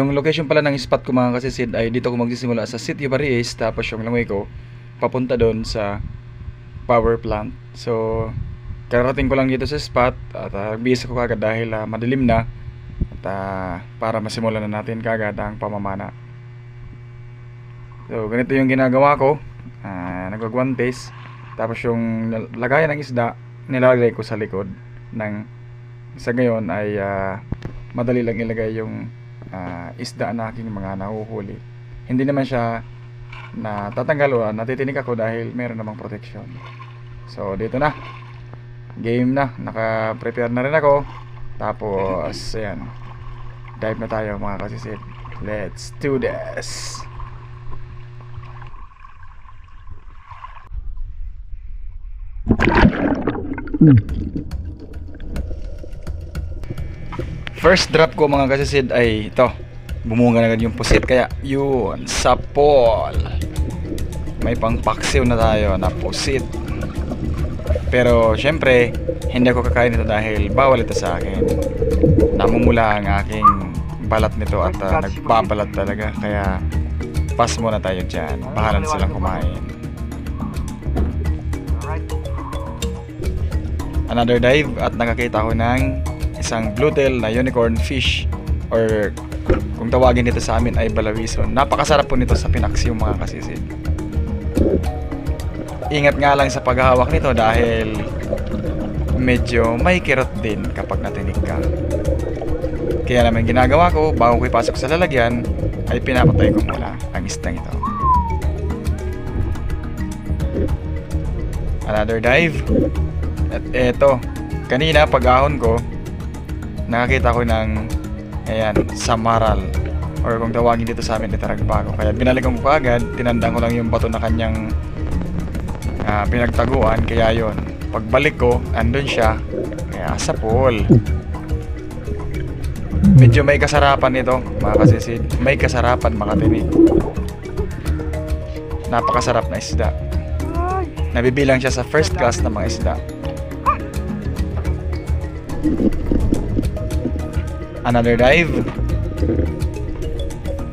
Yung location pala ng spot ko mga kasisid ay dito ko magsisimula sa City Baris tapos yung langoy ko papunta doon sa power plant. So, karating ko lang dito sa spot at uh, busy ko kagad dahil ah, madilim na at ah, para masimulan na natin kagad ang pamamana. So, ganito yung ginagawa ko. Uh, nagwagwantes. Tapos yung lagayan ng isda, nilalagay ko sa likod ng sa ngayon ay ah, madali lang ilagay yung ah, isda na aking mga nahuhuli. Hindi naman siya na tatanggal o natitinik ako dahil meron namang protection. So, dito na. Game na. Naka-prepare na rin ako. Tapos, ayan. Dive na tayo mga kasisid. Let's do this! First drop ko mga kasisid ay ito. Bumunga na agad yung pusit. Kaya yun, sapol. May pangpaksiw na tayo na pusit. Pero syempre, hindi ako kakain nito dahil bawal ito sa akin. Namumula ang aking balat nito at uh, nagbabalat talaga. Kaya pass muna tayo dyan. Bahala na silang kumain. Another dive at nakakita ko ng isang bluetail na unicorn fish or kung tawagin dito sa amin ay balawison. Napakasarap po nito sa pinaksiw mga kasisid. Ingat nga lang sa paghahawak nito dahil medyo may kirot din kapag natinig ka. Kaya naman ginagawa ko bago ko ipasok sa lalagyan ay pinapatay ko muna ang istang ito. Another dive. At eto, kanina pag ahon ko, nakakita ko ng ayan, samaral or kung tawagin dito sa amin itaragbago. Kaya binalikan ko agad, tinandang ko lang yung bato na kanyang ah, pinagtaguan. Kaya yon pagbalik ko, andun siya. Kaya sa pool. Medyo may kasarapan ito, mga kasisid. May kasarapan makatinig. Napakasarap na isda. Nabibilang siya sa first class na mga isda. Another dive.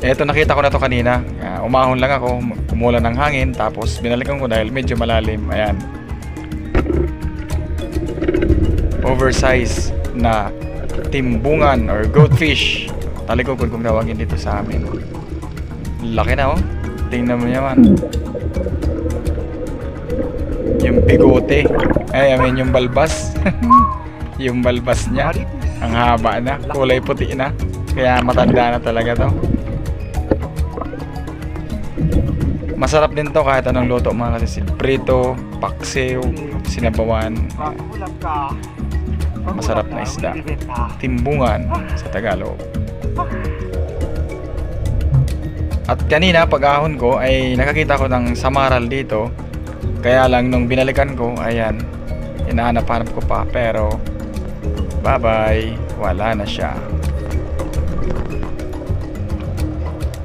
Eto nakita ko na to kanina. Ah, umahon lang ako, kumulan ng hangin tapos binalikan ko dahil medyo malalim. Ayan. Oversize na timbungan or goatfish. Talikokod kung tawagin dito sa amin. Laki na oh. Tingnan mo naman. Yung bigote. Ay, I mean yung balbas. yung balbas niya. Ang haba na. Kulay puti na. Kaya matanda na talaga to. Masarap din to kahit anong luto mga kasi prito, paksiw, sinabawan, masarap na isda. timbungan sa Tagalog. At kanina pag ahon ko ay nakakita ko ng samaral dito. Kaya lang nung binalikan ko, ayan, hinahanap-hanap ko pa pero bye bye, wala na siya.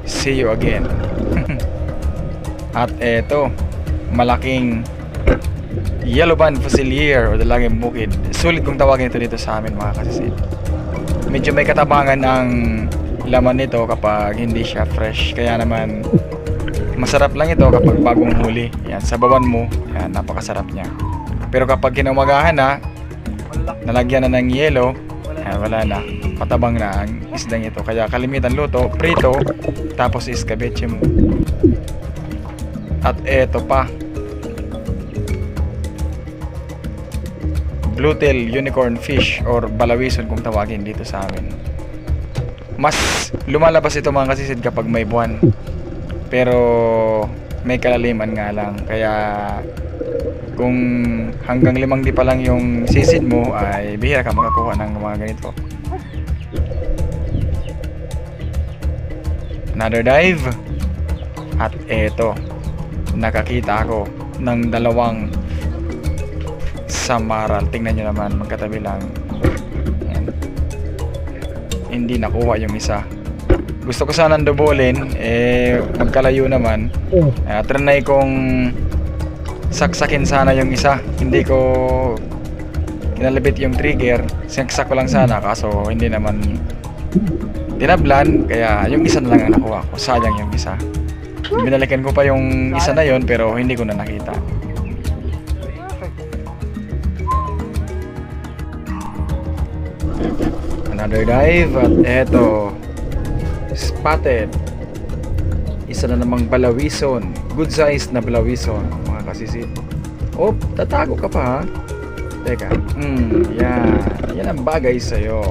See you again. At eto, malaking yellow band fusilier o dalagang bukid. Sulit kung tawagin ito dito sa amin mga kasisid. Medyo may katabangan ang laman nito kapag hindi siya fresh. Kaya naman masarap lang ito kapag bagong huli. Yan, sabawan mo, yan, napakasarap niya. Pero kapag kinumagahan na, nalagyan na ng yelo, yan, wala na. Matabang na ang isdang ito. Kaya kalimitan luto, prito, tapos iskabeche mo. At eto pa. Bluetail unicorn fish or balawison kung tawagin dito sa amin. Mas lumalabas ito mga kasisid kapag may buwan. Pero may kalaliman nga lang. Kaya kung hanggang limang di pa lang yung sisid mo ay bihira ka makakuha ng mga ganito. Another dive. At eto, nakakita ako ng dalawang samaral. Tingnan nyo naman, magkatabi lang. Ayan. Hindi nakuha yung isa. Gusto ko sanang dubulin, eh, magkalayo naman. Uh, trinay kong saksakin sana yung isa. Hindi ko kinalabit yung trigger. Sinaksak ko lang sana, kaso hindi naman tinablan, kaya yung isa na lang ang nakuha ko. Sayang yung isa. Binalikan ko pa yung isa na yon pero hindi ko na nakita. Another dive at eto spotted isa na namang balawison good size na balawison mga kasisid oh tatago ka pa ha? Teka. Hmm yan. Yan ang bagay sa'yo.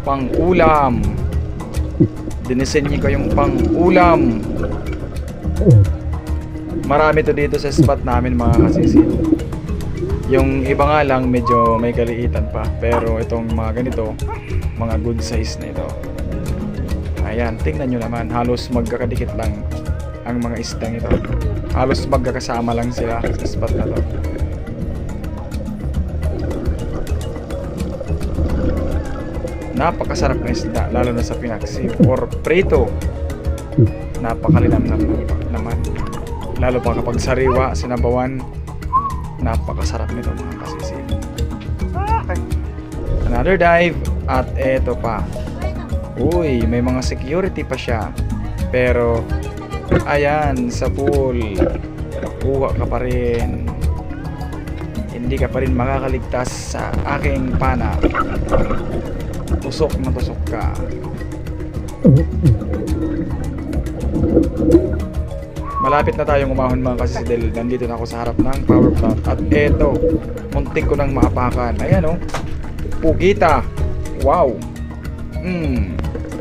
Pang ulam dinisenyo ko yung pang ulam marami to dito sa spot namin mga kasisid yung iba nga lang medyo may kaliitan pa. Pero itong mga ganito mga good size na ito. Ayan tingnan nyo naman. Halos magkakadikit lang ang mga isdang ito halos magkakasama lang sila sa spot na to. Napakasarap na isda lalo na sa pinaksi or prito napakalinam naman lalo pa kapag sariwa sinabawan. Napakasarap nito mga kasisil another dive at eto pa. Uy may mga security pa siya. Pero ayan sa pool kuha ka pa rin hindi ka pa rin makakaligtas sa aking pana tusok na tusok ka Malapit na tayong umahon mga kasisidel. Nandito na ako sa harap ng power plant. At eto, muntik ko nang maapakan. Ayan o. Oh. Pugita. Wow. Hmm.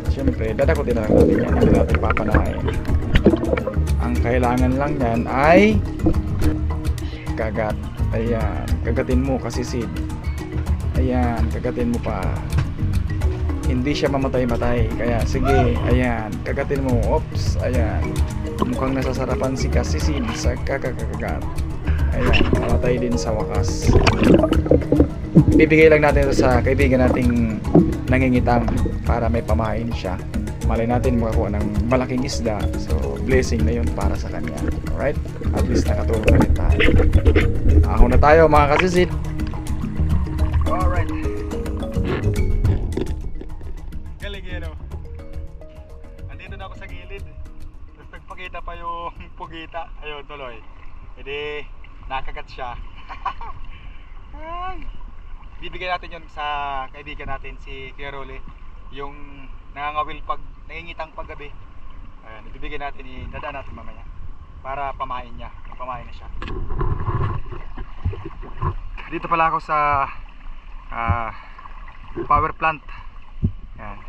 Siyempre, dadakotin na lang natin yan. Hindi natin papanahin. Ang kailangan lang yan ay kagat. Ayan. Kagatin mo kasisid. Ayan. Kagatin mo pa. Hindi siya mamatay-matay. Kaya sige. Ayan. Kagatin mo. Oops. Ayan. Mukhang nasasarapan si Kasisid sa kakakagat. Ayan, namatay din sa wakas. Bibigay lang natin ito sa kaibigan nating nangingitang para may pamahain siya. Malay natin makakuha ng malaking isda. So, blessing na yun para sa kanya. Alright? At least nakatulong na rin tayo. Ahon na tayo mga kasisid. Alright. Galing yan o. Andito na ako sa gilid. Tapos nagpakita pa yung pugita. Ayun, tuloy. Hindi, nakagat siya. Bibigyan natin yun sa kaibigan natin si Kuya Rolly. Yung nangangawil pag, nangingitang paggabi. Ayan, ibibigyan natin, idadaan natin mamaya. Para pamain niya. Pamain na siya. Dito pala ako sa ah, power plant. Ayan.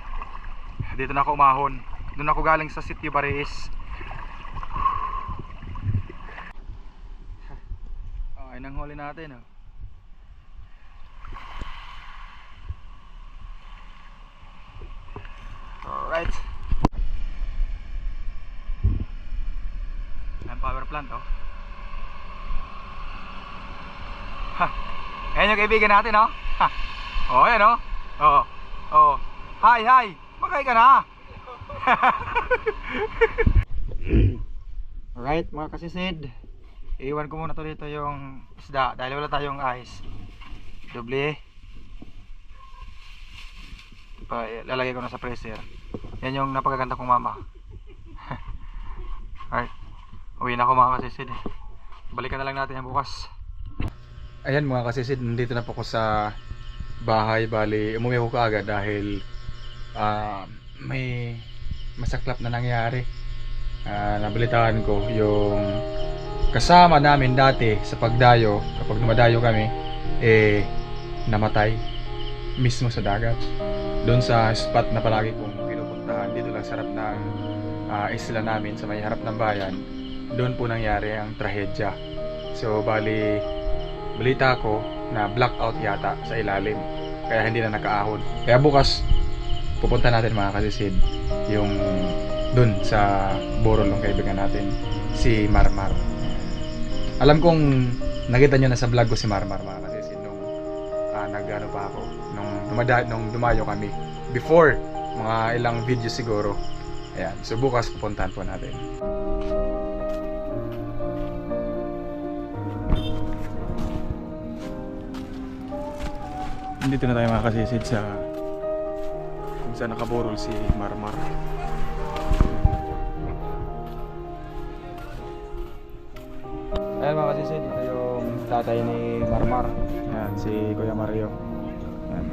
Dito na ako umahon. Doon ako galing sa City Baris. Oh, ay nang huli natin oh. Alright. Ang power plant oh. Ha. Ayan yung kaibigan natin oh. Ha. Oh, ayan oh. Oh. Oh. Hi, hi. Makay ka na. Alright mga kasisid Iwan ko muna to dito yung isda Dahil wala tayong ice Doble pa, Lalagay ko na sa freezer Yan yung napagaganda kong mama Alright Uwi na ako mga kasisid. Balikan na lang natin yan bukas. Ayan mga kasisid Nandito na po ako sa bahay. Bali umuwi ako kaagad dahil ah, May masaklap na nangyari. Ah, nabalitaan ko yung kasama namin dati sa pagdayo. Kapag dumadayo kami eh namatay mismo sa dagat. Doon sa spot na palagi kong pinupuntahan dito lang sa harap ng ah, isla namin sa may harap ng bayan doon po nangyari ang trahedya. So bali balita ko na blackout yata sa ilalim. Kaya hindi na nakaahon. Kaya bukas pupunta natin mga kasisid yung dun sa Borol ng kaibigan natin si Marmar. Alam kong nakita nyo na sa vlog ko si Marmar mga kasisid nung uh, nagano pa ako nung, dumada, nung dumayo kami. Before mga ilang video siguro. Ayan. So bukas pupuntahan po natin Nandito na tayo mga kasisid sa kung saan nakaburol si Marmar. Ayan mga kasisi, dito yung tatay ni Marmar. Ayan, si Kuya Mario. Ayan.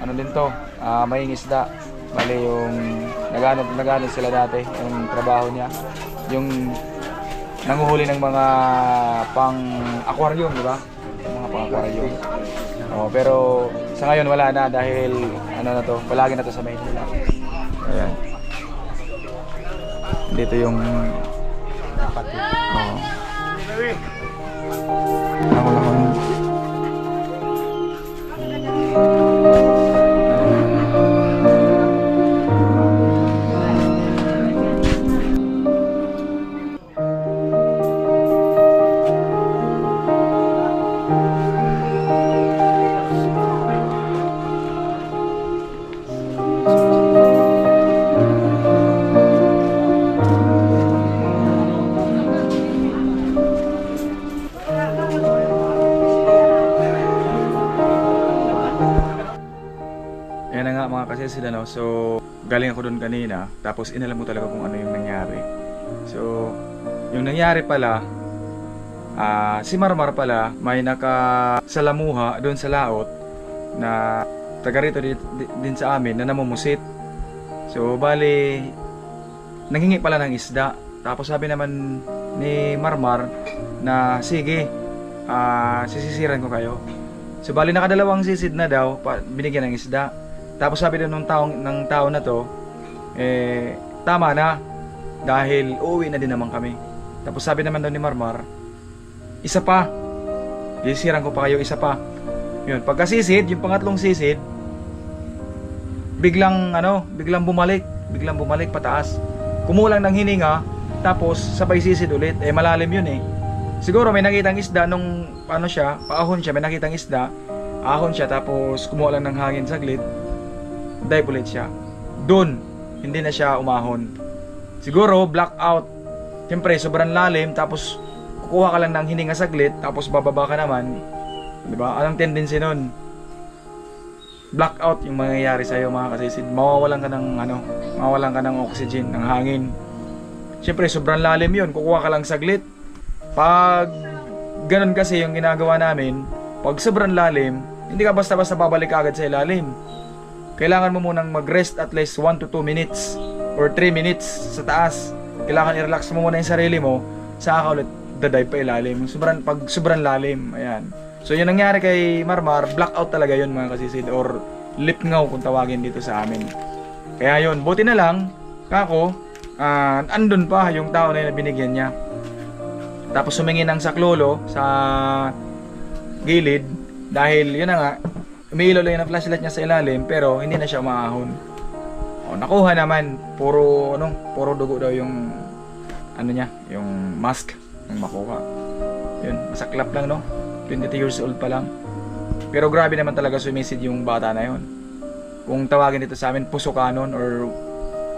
Ano din to? Ah, may isda. Bali yung nagano nagano sila dati, yung trabaho niya. Yung nanguhuli ng mga pang aquarium, di ba? Mga pang aquarium. Oh, pero sa ngayon wala na dahil ano na to, palagi na to sa Maynila. Ayan. Dito yung kapatid. Oh. Ako lang galing ako doon kanina. Tapos inalam mo talaga kung ano yung nangyari. So, yung nangyari pala, ah si Marmar pala may nakasalamuha doon sa laot na taga rito di- di- din sa amin na namumusit. So, bali, nanghingi pala ng isda. Tapos sabi naman ni Marmar na sige, ah sisisiran ko kayo. So bali nakadalawang sisid na daw, pa, binigyan ng isda. Tapos sabi din ng taong ng tao na to, eh tama na dahil uuwi na din naman kami. Tapos sabi naman daw ni Marmar, isa pa. Sisirang ko pa kayo isa pa. Yun, pagkasisid, yung pangatlong sisid, biglang ano, biglang bumalik, biglang bumalik pataas. Kumulang ng hininga, tapos sabay sisid ulit. Eh malalim yun eh. Siguro may nakitang isda nung ano siya, paahon siya, may nakitang isda. Ahon siya tapos kumuha lang ng hangin saglit. Dive ulit siya. Doon, hindi na siya umahon. Siguro blackout. Siyempre, sobrang lalim tapos kukuha ka lang ng hininga saglit tapos bababa ka naman. ba? Anong tendency nun? Blackout yung mangyayari sa iyo mga kasisid. Mawawalan ka ng ano, mawawalan ka ng oxygen, ng hangin. Siyempre, sobrang lalim yun. Kukuha ka lang saglit. Pag ganun kasi yung ginagawa namin, pag sobrang lalim, hindi ka basta-basta babalik agad sa ilalim. Kailangan mo munang mag-rest at least 1 to 2 minutes or 3 minutes sa taas. Kailangan i-relax mo muna yung sarili mo, saka ka ulit dadive pa ilalim. Sobrang, pag sobrang lalim, ayan. So yung nangyari kay Marmar, blackout talaga yun mga kasisid or lip ngaw kung tawagin dito sa amin. Kaya yun, buti na lang, kako, ah andun pa yung tao na yun na binigyan niya. Tapos sumingi ng saklolo sa gilid dahil yun na nga, umiilaw lang yung flashlight niya sa ilalim pero hindi na siya maahon. O, nakuha naman, puro ano, puro dugo daw yung ano niya, yung mask ng makuha. Yun, masaklap lang no. 22 years old pa lang. Pero grabe naman talaga sumisid yung bata na yun. Kung tawagin dito sa amin, puso kanon or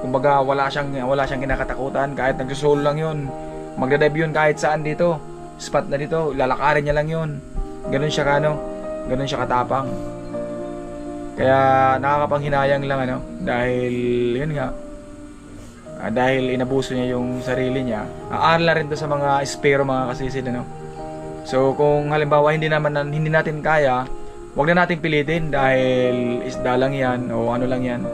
kumbaga wala siyang wala siyang kinakatakutan kahit nagsusolo lang yun. Magdadive yun kahit saan dito. Spot na dito, lalakarin niya lang yun. Ganun siya kano, ganun siya katapang. Kaya nakakapanghinayang lang ano dahil yun nga ah, dahil inabuso niya yung sarili niya. Aaral na rin to sa mga espero mga kasisid ano. So kung halimbawa hindi naman hindi natin kaya, wag na nating pilitin dahil isda lang 'yan o ano lang 'yan.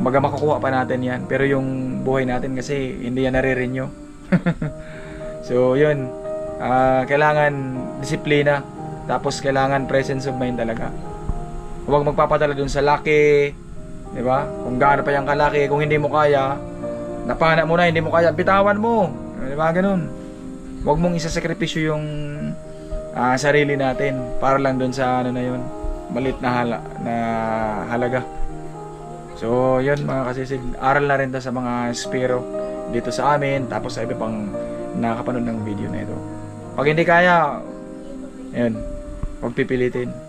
Maga makukuha pa natin 'yan. Pero yung buhay natin kasi hindi yan nare-renew. so 'yun. Ah, kailangan disiplina tapos kailangan presence of mind talaga. Huwag magpapadala dun sa laki, 'di ba? Kung gaano pa yung kalaki, kung hindi mo kaya, napana mo na, hindi mo kaya, bitawan mo. 'Di ba ganun? Huwag mong isasakripisyo yung ah, sarili natin para lang doon sa ano na yun, malit na, hala, na halaga. So, yun mga kasisid, aral na rin to sa mga spiro dito sa amin, tapos sa iba pang nakakapanood ng video na ito. Pag hindi kaya, yun, huwag pipilitin.